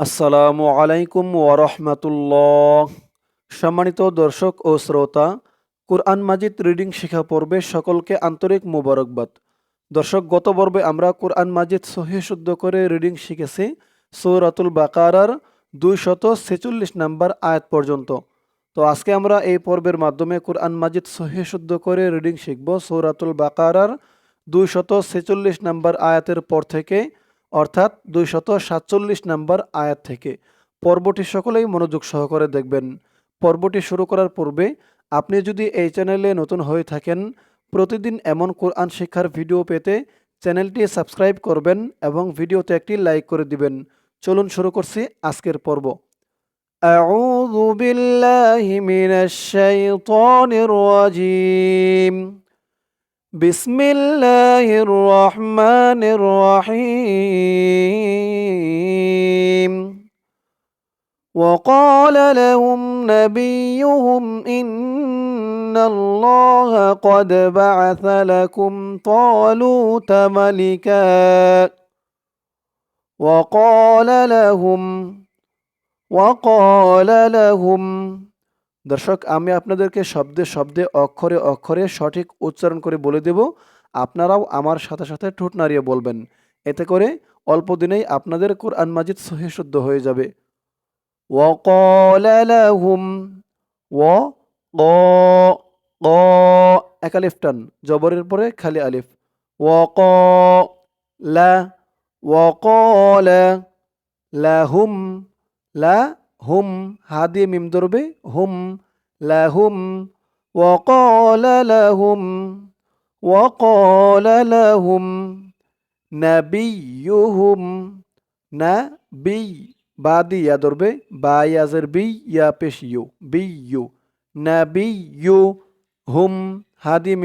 আসসালামু আলাইকুম ওয়ারহমাতুল্লাহ সম্মানিত দর্শক ও শ্রোতা, কুরআন মাজিদ রিডিং শিখা পর্বে সকলকে আন্তরিক মোবারকবাদ। দর্শক, গত পর্বে আমরা কুরআন মাজিদ সহি শুদ্ধ করে রিডিং শিখেছি সৌরাতুল বাকারার দুই শত ছেচল্লিশ নাম্বার আয়াত পর্যন্ত। তো আজকে আমরা এই পর্বের মাধ্যমে কুরআন মাজিদ সহি শুদ্ধ করে রিডিং শিখব সৌরাতুল বাকারার দুই শত ছেচল্লিশ নাম্বার আয়াতের পর থেকে অর্থাৎ দুইশত সাতচল্লিশ নাম্বার আয়াত থেকে পর্বটি সকলেই মনোযোগ সহকারে দেখবেন পর্বটি শুরু করার পূর্বে আপনি যদি এই চ্যানেলে নতুন হয়ে থাকেন প্রতিদিন এমন কোরআন শিক্ষার ভিডিও পেতে চ্যানেলটি সাবস্ক্রাইব করবেন এবং ভিডিওতে একটি লাইক করে দিবেন চলুন শুরু করছি আজকের পর্ব أعوذ بالله من الشيطان الرجيم بسم الله الرحمن الرحيم وقال لهم نبيهم إن الله قد بعث لكم طالوت ملكا وقال لهم وقال لهم দর্শক, আমি আপনাদেরকে শব্দে শব্দে, অক্ষরে অক্ষরে সঠিক উচ্চারণ করে বলে দেব। আপনারাও আমার সাথে সাথে ঠোঁট নাড়িয়ে বলবেন। এতে করে অল্প দিনেই আপনাদের কোরআন মাজিদ সহিশুদ্ধ হয়ে যাবে। ও টান, জবরের পরে খালি আলিফ। ওয়াক লা ওয়াক লাহুম, লা হুম হা দিয়ে মিম ধরবে হুম লাহুম وقال لهم وقال لهم نبيهم نبي বা দিয়ে ইয়া ধরবে বা ইয়াজের বি ইয়া পেশ ইউ বি ইউ নাবি ইউ হুম হা দিয়ে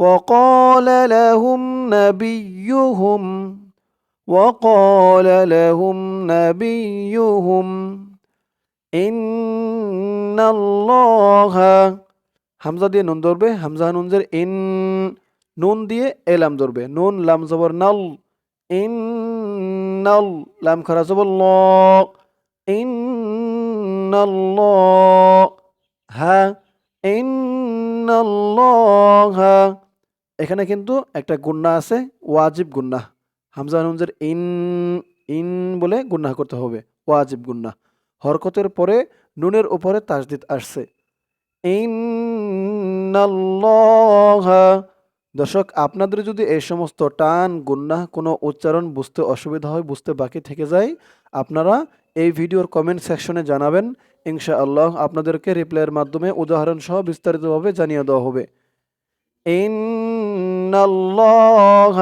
وقال لهم نبيهم وقال لهم نبيهم إن الله হামজা দিয়ে নুন ধরবে হামজা নুনজের ইন নুন দিয়ে এলাম ধরবে নুন লাম জবর নাল ইন নাল লাম খারা জবর ল ইন হা ইন এখানে কিন্তু একটা গুন্না আছে, ওয়াজিব গুন্না। হামজা নুনজের ইন ইন বলে গুন্না করতে হবে, ওয়াজিব গুন্না। হরকতের পরে নুনের উপরে তাজদিদ আসছে। দর্শক, আপনাদের যদি এই সমস্ত টান, গুন্না কোনো উচ্চারণ বুঝতে অসুবিধা হয়, বুঝতে বাকি থেকে যায়, আপনারা এই ভিডিওর কমেন্ট সেকশনে জানাবেন। ইনশাআল্লাহ আপনাদেরকে রিপ্লাইয়ের মাধ্যমে উদাহরণ সহ বিস্তারিতভাবে জানিয়ে দেওয়া হবে। ইন্নাল্লাহ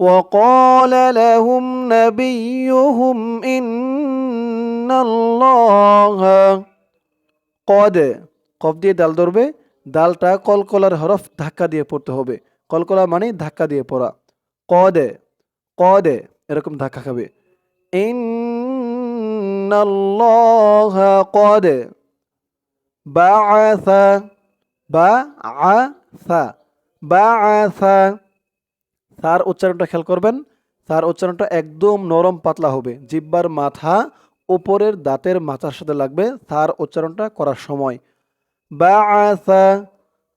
وقال لهم نبيهم إن الله قد কফ দিয়ে ডাল ধরবে ডালটা কলকলার হরফ ধাক্কা দিয়ে পড়তে হবে কলকলা মানে ধাক্কা দিয়ে পড়া কদে কদে এরকম ধাক্কা খাবে إن الله قد بعث বা তার উচ্চারণটা খেয়াল করবেন তার উচ্চারণটা একদম নরম পাতলা হবে। জিব্বার মাথা উপরের দাঁতের মাথার সাথে লাগবে তার উচ্চারণটা করার সময়। বা আথা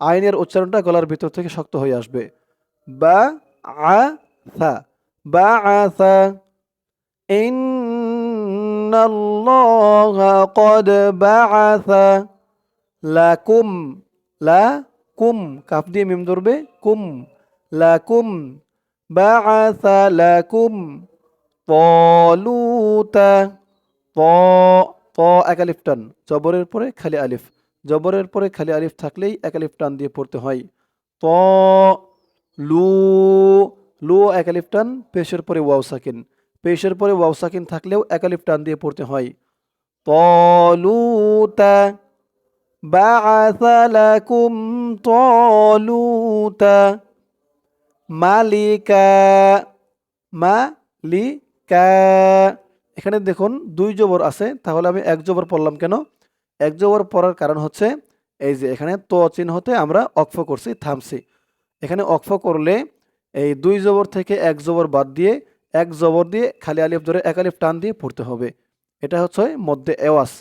আইনের উচ্চারণটা গলার ভিতর থেকে শক্ত হয়ে আসবে। বা আথা বা আথা ইন্নাল্লাহ কদ বাআথা লাকুম, লা লাকুম কাফ দিয়ে মিম ধরবে কুম লাকুম بعث لكم طالوتا ط ত এক আলিফ টান জবরের পরে খালি আলিফ জবরের পরে খালি আলিফ থাকলেই এক আলিফ টান দিয়ে পড়তে হয় ত লু লু এক আলিফ টান পেশের পরে ওয়াও সাকিন পেশের পরে ওয়াও সাকিন থাকলেও এক আলিফ টান দিয়ে পড়তে হয় তলুতা بعث لكم طالوت মালিকা মালিকা এখানে দেখুন দুই জবর আছে তাহলে আমি এক জবর পড়লাম কেন এক জবর পড়ার কারণ হচ্ছে এই যে এখানে ত চিহ্ন হতে আমরা অক্ষ করছি থামছি এখানে অক্ফ করলে এই দুই জবর থেকে এক জবর বাদ দিয়ে এক জবর দিয়ে খালি আলিফ ধরে এক আলিফ টান দিয়ে পড়তে হবে এটা হচ্ছে মধ্যে এওয়াস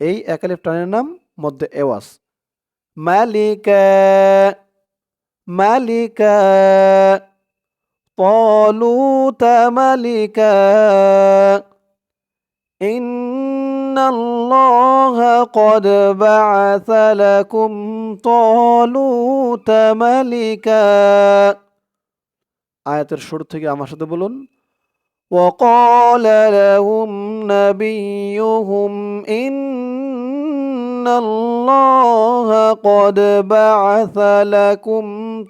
এই এক আলিফ টানের নাম মধ্যে এওয়াস মালিকা মালিকা طالوت ملكا إن الله قد بعث لكم طالوت ملكا আয়াতের শুরু থেকে আমার সাথে বলুন وقال لهم نبيهم إن الله قد بعث لكم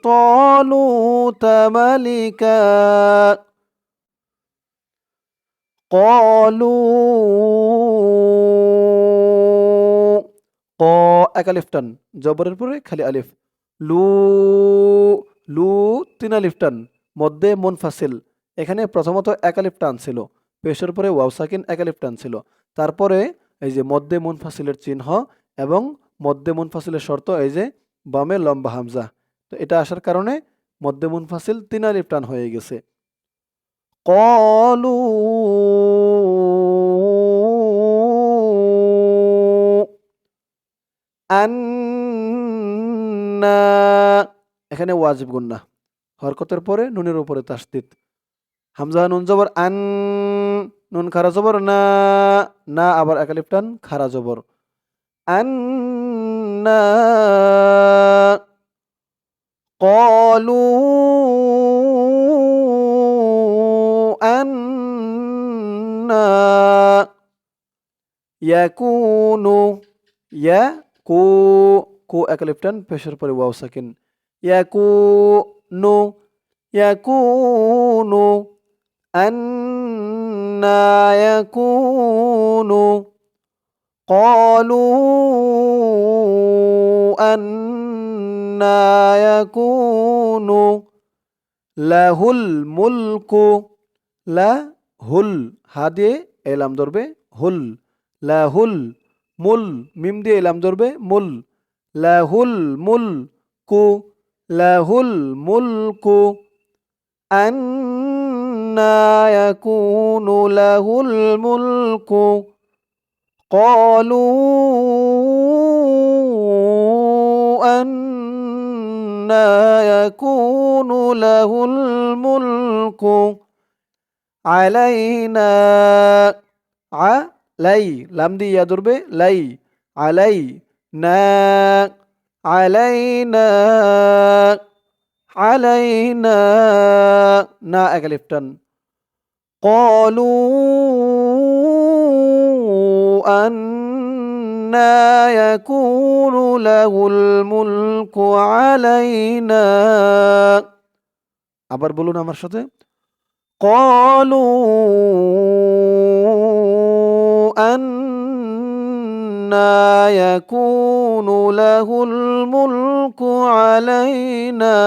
طالوت ملكا قالوا ক এক আলিফ টান জবরের পরে খালি আলিফ লু লু তিন আলিফ টান মধ্যে মুনফাসিল এখানে প্রথমত এক আলিফ টান ছিল পেশের পরে ওয়াও সাকিন এক আলিফ টান ছিল তারপরে এই যে মধ্যে মুনফাসিলের চিহ্ন এবং মধ্যে মুনফাসিলের শর্ত এই যে বামে লম্বা হামজা। তো এটা আসার কারণে মধ্যে মুনফাসিল তিন আলিফ টান হয়ে গেছে। কলু এখানে ওয়াজিব গুন্না। হরকতের পরে নুনের উপরে তাসদিদ। হামজা নুন জবর আন, নুন খারা জবর না না আবার একালিফ টান খারা জবর। أنا قالوا أنا يكون يكو كو أكلفتن بشر بري واو ساكن يكون يكون أنا يكون قالوا أنا يكون له الملك لا هل هذه إلام دربه هل لا هل مل ميم دي إلام دربه مل لا هل ملك له الملك أنا يكون له الملك قالوا أنا يكون له الملك علينا علي لم دي يا دربي لي علينا علينا علينا نا أغلفتن قالوا أنا يكون له الملك علينا আবার বলুন আমার সাথে قالوا أنا يكون له الملك علينا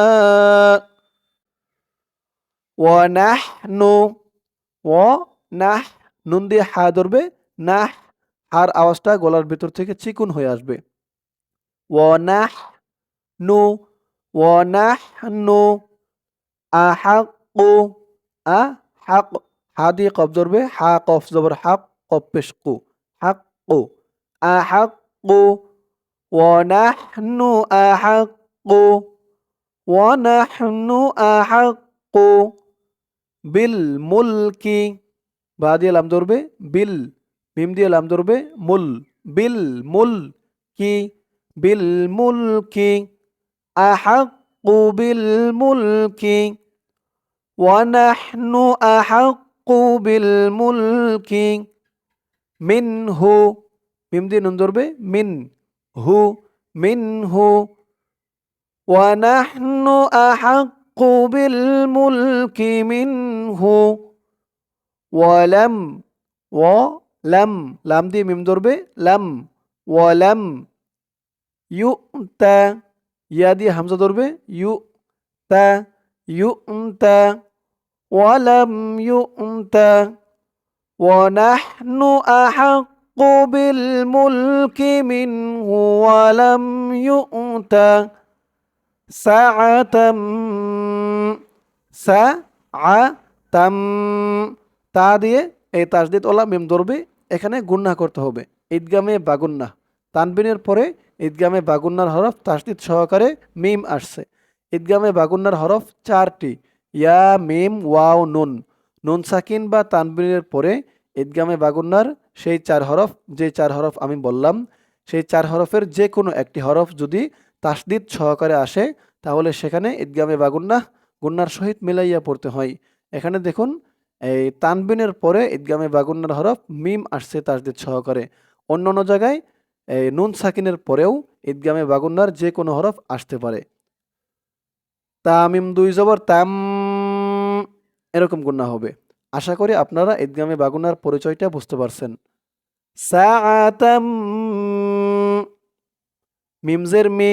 ونحن ونح নুন দিয়ে হা ধরবে নাহ হার আওয়াজটা গলার ভেতর থেকে চিকুন হয়ে আসবে ওয়ানাহ নু ওয়ানাহ নু আহাক্কু আ হাক হা দিয়ে কফ ধরবে হা কফ জবর হাক কফ পেশ কু হাক্কু আহাক্কু ওয়ানাহনু আহাক্কু ওয়ানাহনু আহাক্কু বিল মুলকি, বা দিয়ে লাম ধরবে, বিল, ভীম দিয়ে লাম ধরবে, মুল, বিল মুল কি বিল মুল কি আহাক্কু বিল মুল কি ওয়ানাহনু আহাক্কু বিল মুল কি মিন হু ভীম দিয়ে নুন ধরবে মিন হু মিন হু ওয়ানাহনু আহাক্কু বিল মুলকি মিন منه ولم ولم লাম দিয়ে মিম ধরবে লাম ولم يؤتى ইয়া দিয়ে হামজা ধরবে ইউ তা يؤتى ولم يؤتى ونحن أحق بالملك منه ولم يؤتى সাআতাম সা আ তাম, তা দিয়ে এই তাসদিদ ওলা মিম ধরবে এখানে গুন্না করতে হবে। ঈদগামে বাগুন্না। তানবিনের পরে ঈদগামে বাগুন্নার হরফ তাসদিদ সহকারে মিম আসছে। ঈদগামে বাগুন্নার হরফ চারটি। ইয়া, মিম, ওয়াও, নুন। নুন সাকিন বা তানবিনের পরে ঈদগামে বাগুন্নার সেই চার হরফ, যে চার হরফ আমি বললাম, সেই চার হরফের যে কোনো একটি হরফ যদি তাসদিদ সহকারে আসে, তাহলে সেখানে ঈদগামে বাগুন্না, গুন্নার সহিত মিলাইয়া পড়তে হয়। এখানে দেখুন, এই তানবিনের পরে ঈদগামে বাগুন্নার হরফ মিম আসছে তাসদিদ সহকারে। অন্য অন্য জায়গায় এই নুন সাকিনের পরেও ঈদগামে বাগুন্নার যে কোনো হরফ আসতে পারে। তামিম দুই জবর তাম এরকম গুন্না হবে। আশা করি আপনারা ঈদগামে বাগুনার পরিচয়টা বুঝতে পারছেন। মিমজের মি,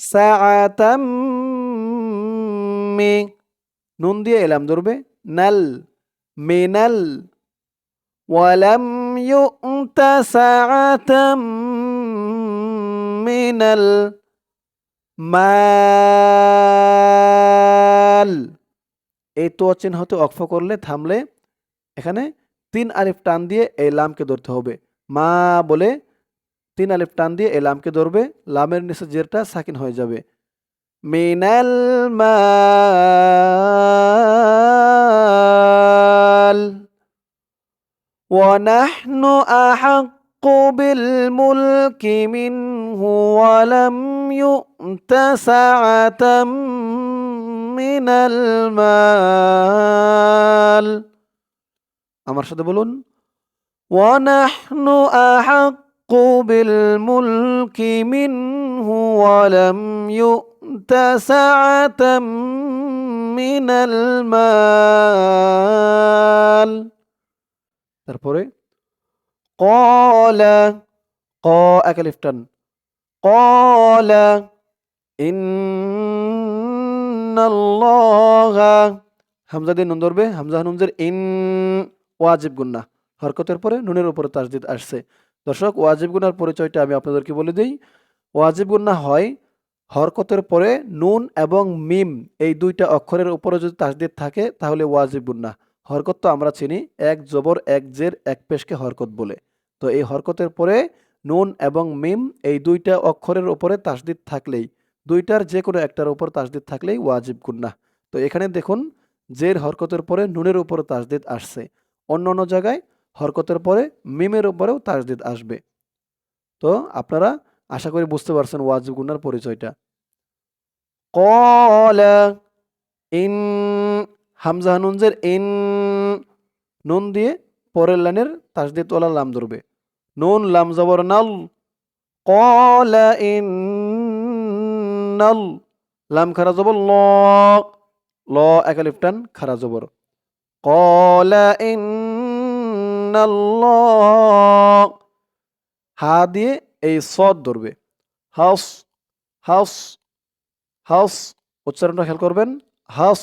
সাআতাম মি। নুন দিয়ে এলাম, ধরবে, নাল, মিনাল, ওয়ালাম ইউতা সাআতাম মিনাল মাল। এই তো চিহ্ন হতে অক্ষ করলে, থামলে, এখানে তিন আলিফ টান দিয়ে এই লামকে ধরতে হবে। মা বলে, তিন আলিফ টান দিয়ে এই লামকে ধরবে, লামের নিচে জেরটা সাকিন হয়ে যাবে। মিনাল মাল ونحن أحق بالملك منه ولم يؤت سعة من المال আমার সাথে বলুন ونحن أحق بالملك منه ولم يؤت سعة من المال তারপরে কলা ক একালিফটান কলা ইন্নাল্লাহা হামজা দিয়ে নুন ধরবে হামজা নুনজের ইন ওয়াজিব গুন্না হরকতের পরে নুনের উপরে তাসদিদ আসছে দর্শক ওয়াজিব গুন্নার পরিচয়টা আমি আপনাদেরকে বলে দিই ওয়াজিব গুন্না হয় হরকতের পরে নুন এবং মিম এই দুইটা অক্ষরের উপরে যদি তাসদিদ থাকে, তাহলে ওয়াজিব গুন্না হরকত তো আমরা চিনি, এক জবর, এক জের, এক পেশকে হরকত বলে। তো এই হরকতের পরে নুন এবং মিম এই দুইটা অক্ষরের উপরে তাসদিদ থাকলেই, দুইটার যে কোনো একটার উপর তাসদিদ থাকলেই ওয়াজিব গুন্না তো এখানে দেখুন, জের হরকতের পরে নুনের উপরে তাসদিদ আসছে। অন্য অন্য জায়গায় হরকতের পরে মিমের উপরেও তাসদিদ আসবে। তো আপনারা আশা করি বুঝতে পারছেন ওয়াজিব গুন্নার পরিচয়টা। কলা ইন, হামজা নুনজের ইন, নুন দিয়ে পরের লাইনের তাস দিয়ে ওলা লাম ধরবে। নুন, লাম, জবর, নাল। কলা ইন, নাল। লাম, খারা, জবর, ল। ল একালিফ টান, খারা, জবর। কলা ইন হা দিয়ে এই সদ ধরবে হাউস হাউস হাউস উচ্চারণটা খেয়াল করবেন হাউস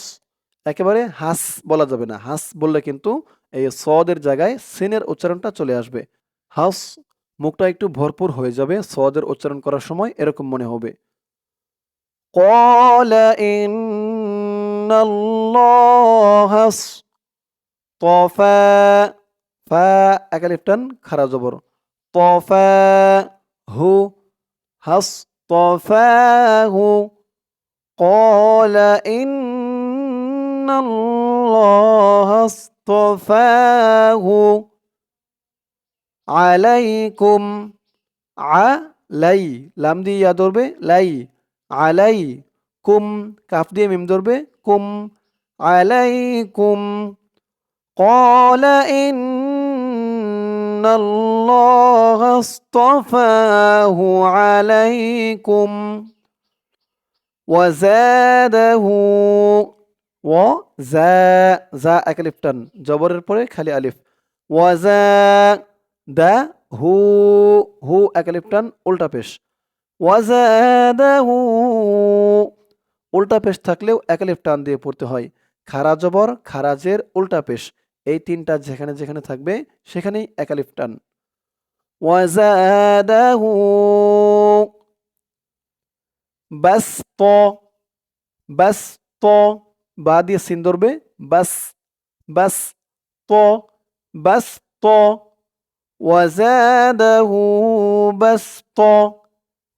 একেবারে হাস বলা যাবে না হাস বললে কিন্তু এই সদের জায়গায় সিনের উচ্চারণটা চলে আসবে হাউস মুখটা একটু ভরপুর হয়ে যাবে সদের উচ্চারণ করার সময় এরকম মনে হবে قال إن الله طفى ফা একালিফ টান খারা জবর তফা হু হাস তফাহু قال إن الله اصطفاه عليكم আলাই লাম দিয়ে ইয়া ধরবে লাই আলাই কুম কাফ দিয়ে মিম ধরবে কুম আলাইকুম قال إن الله اصطفاه عليكم وزاده وزا زا একালিফ টান জবরের পরে খালি আলিফ ওয়াজা দা হু হু একালিফ টান উল্টা পেশ ওয়াজাদাহু উল্টা পেশ থাকলেও একালিফ টান দিয়ে পড়তে হয় খারা জবর খারাজের উল্টা পেশ এই তিনটা যেখানে যেখানে থাকবে, সেখানেই একালিফ টান। ওয়াজাদাহু বাস্ত বাস্ত, বা দিয়ে সিন ধরবে, বাস বাস ত বাস ত ওয়াজাদাহু বাসত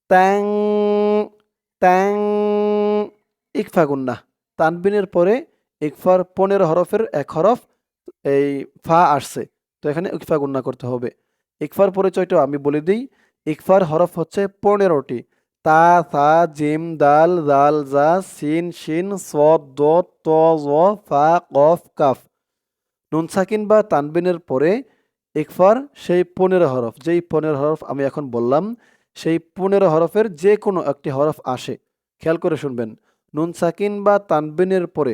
ট্যাং ট্যাং ইকফা গুন্না। তানবিনের পরে ইকফার পনেরো হরফের এক হরফ এই ফা আসছে। তো এখানে ইকফা গুন্না করতে হবে। ইকফার পরিচয়টা আমি বলে দিই। ইকফার হরফ হচ্ছে পনেরোটি। তা, সা, জিম, দাল, জাল, জা, সিন, শিন স দ ত, জ, ফা, কফ, কাফ। নুন, সাকিন বা তানবিনের পরে ইকফার সেই পনেরো হরফ, যেই পনেরো হরফ আমি এখন বললাম, সেই পনেরো হরফের যে কোনো একটি হরফ আসে। খেয়াল করে শুনবেন। নুন, সাকিন বা তানবিনের পরে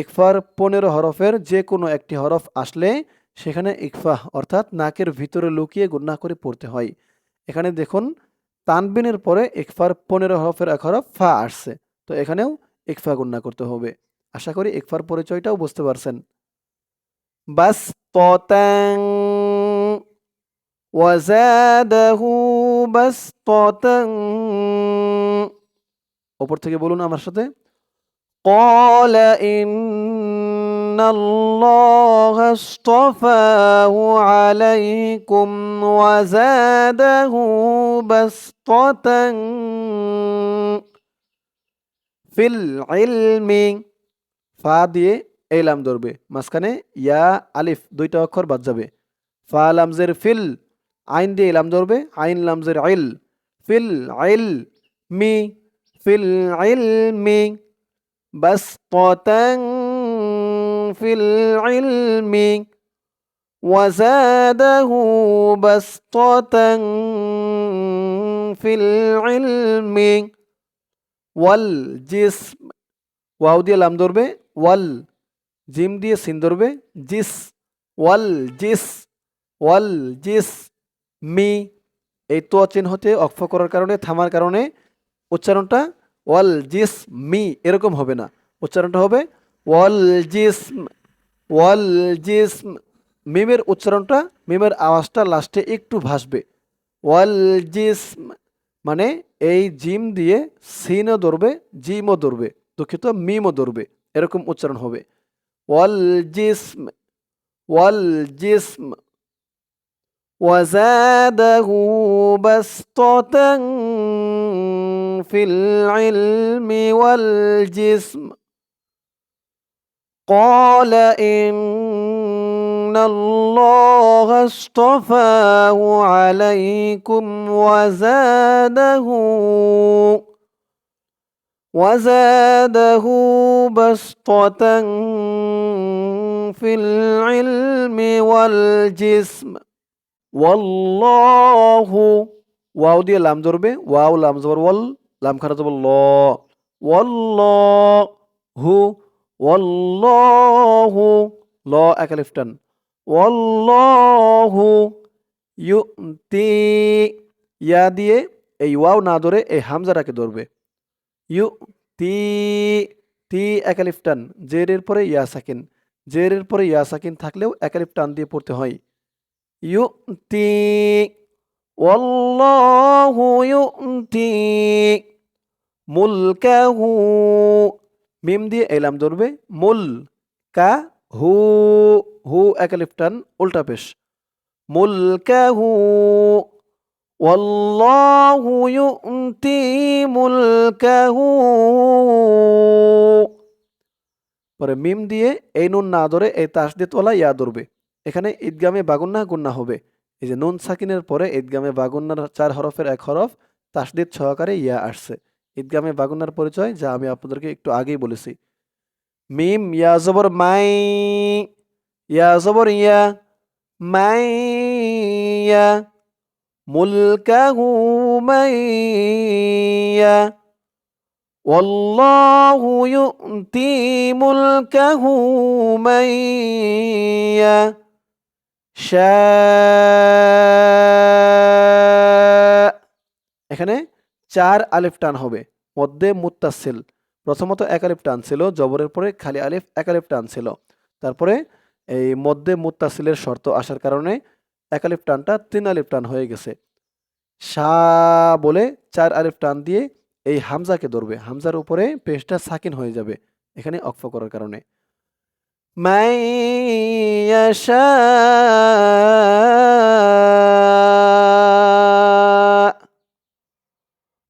ইকফার পনেরো হরফের যে কোনো একটি হরফ আসলে সেখানে ইকফাহ, অর্থাৎ নাকের ভিতরে লুকিয়ে গুন্না করে পড়তে হয়। এখানে দেখুন, তানবিনের পরে ইকফার পনেরো হরফের এক হরফ ফা আসছে। তো এখানেও ইকফা গুন্না করতে হবে। আশা করি ইকফার পরিচয়টাও বুঝতে পারছেন। বাস ওপর থেকে বলুন আমার সাথে। قال إن الله اصطفاه عليكم وزاده بسطة في العلم ফা দিয়ে এই লাম ধরবে মাঝখানে ইয়া আলিফ দুইটা অক্ষর বাদ যাবে ফা লামজের ফিল আইন দিয়ে লাম ধরবে আইন লামজের আইল ফিল আইল মি ফিল আইল মি بسطة في العلم وزاده بسطة في العلم والجسم ওয়াও দিয়ে লাম ধরবে ওয়াল জিম দিয়ে সিন ধরবে জিস ওয়াল জিস ওয়াল জিস মি এই তো চিহ্নতে অক্ষ করার কারণে থামার কারণে উচ্চারণটা ওয়াল জিস মি এরকম হবে না উচ্চারণটা হবে ওয়াল জিস ওয়াল জিস মিমের উচ্চারণটা মিমের আওয়াজটা লাস্টে একটু ভাসবে ওয়াল জিস মানে এই জিম দিয়ে সিনও ধরবে জিমও ধরবে দুঃখিত মিমও ধরবে এরকম উচ্চারণ হবে ওয়াল জিসম ওয়াল জিসম وزاده بسطة في العلم والجسم. قال إن الله اصطفاه عليكم وزاده وزاده بسطة في العلم والجسم. والله واو دي لام ضربه واو لام زبر وال লাম খারা জবর ল, ওয়াল্লাহু ওয়াল্লাহু, ল একালিফ টান, ওয়াল্লাহু ইউতি, ইয়া দিয়ে এই ওয়াও না ধরে এই হামজাটাকে ধরবে। ইউ তি তি একালিফ টান জেরের পরে ইয়া সাকিন জেরের পরে ইয়া সাকিন থাকলেও একালিফ টান দিয়ে পড়তে হয়। ইউ ইউতি والله يؤتي মুলকাহু মিম দিয়ে এলাম ধরবে মুল কা হু হু একালিফ টান উল্টা পেশ মুলকাহু والله يؤتي ملكه পরে মিম দিয়ে এই নুন না ধরে এই তাসদিদ ওলা ইয়া ধরবে এখানে ঈদগামে বাগুন্না গুন্না হবে এই যে নুন সাকিনের পরে ঈদগামে বাগুন্নার চার হরফের এক হরফ তাসদিদ সহকারে ইয়া আসছে ঈদগামে বাগুন্নার পরিচয় যা আমি আপনাদেরকে একটু আগেই বলেছি মিম ইয়া জবর মাই ইয়া জবর ইয়া মাই ইয়া ملكه من يشاء والله يؤتي ملكه من يشاء এখানে চার আলিফ টান হবে, মধ্যে মুত্তাসিল। প্রথমত এক আলিফ টান ছিল, জবরের পরে খালি আলিফ, এক আলিফ টান ছিল। তারপরে এই মধ্যে মুত্তাসিলের শর্ত আসার কারণে এক আলিফ টানটা তিন আলিফ টান হয়ে গেছে। সা বলে চার আলিফ টান দিয়ে এই হামজাকে ধরবে। হামজার উপরে পেশটা সাকিন হয়ে যাবে, এখানে অক্ফ করার কারণে। من يشاء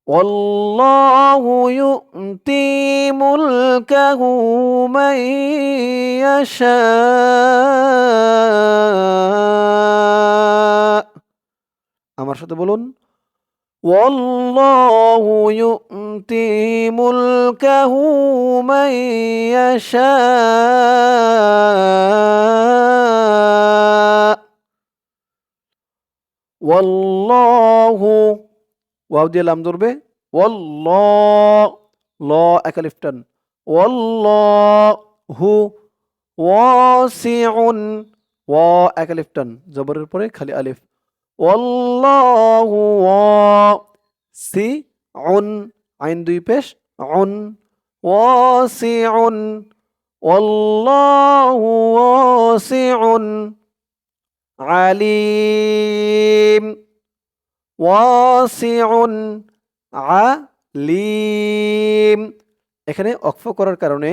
والله يؤتي ملكه من يشاء আমার সাথে বলুন والله يؤتي ملكه من يشاء والله ওয়াও দিয়ে লাম ধরবে والله ল একালিফটান والله ওয়াসিউন ওয়া একালিফটান জবরের পরে খালি আলিফ والله واسع عين দুই পেশ عن واسع والله واسع عليم واسع আলিম এখানে অক্ফ করার কারণে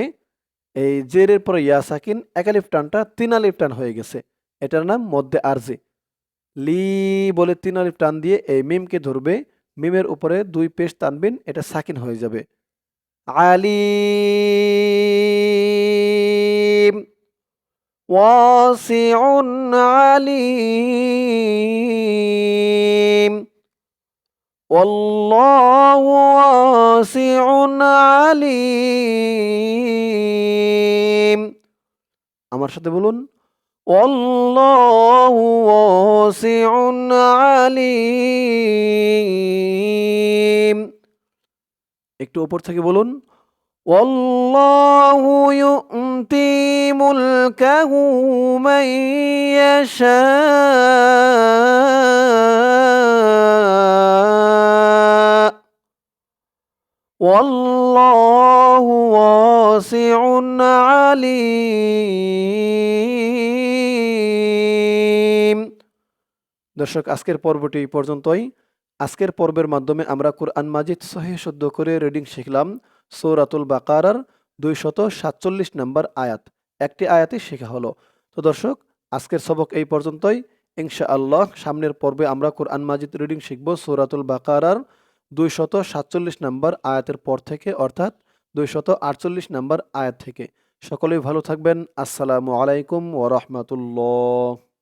এই জেরের পরে ইয়া সাকিন একালিফ টানটা তিন আলিফ টান হয়ে গেছে এটার নাম মধ্যে আরজি লি বলে তিন আলিফ টান দিয়ে এই মিমকে ধরবে মিমের উপরে দুই পেশ টানবেন এটা সাকিন হয়ে যাবে আলিম ওয়াসিউন আলিম والله واسع عليم আমার সাথে বলুন والله واسع عليم একটু উপর থেকে বলুন والله يؤتي ملكه من يشاء والله واسع عليم দর্শক, আজকের পর্বটি এই পর্যন্তই। আজকের পর্বের মাধ্যমে আমরা কুরআন মাজিদ সহি শুদ্ধ করে রিডিং শিখলাম সৌরাতুল বাকারার দুইশত সাতচল্লিশ নম্বর আয়াত। একটি আয়াতই শেখা হলো। তো দর্শক, আজকের সবক এই পর্যন্তই। ইনশা আল্লাহ সামনের পর্বে আমরা কোরআন মাজিদ রিডিং শিখব সৌরাতুল বাকারার দুইশত সাতচল্লিশ নম্বর আয়াতের পর থেকে, অর্থাৎ দুইশত আটচল্লিশ নম্বর আয়াত থেকে। সকলেই ভালো থাকবেন। আসসালামু আলাইকুম ওরহমতুল্লাহ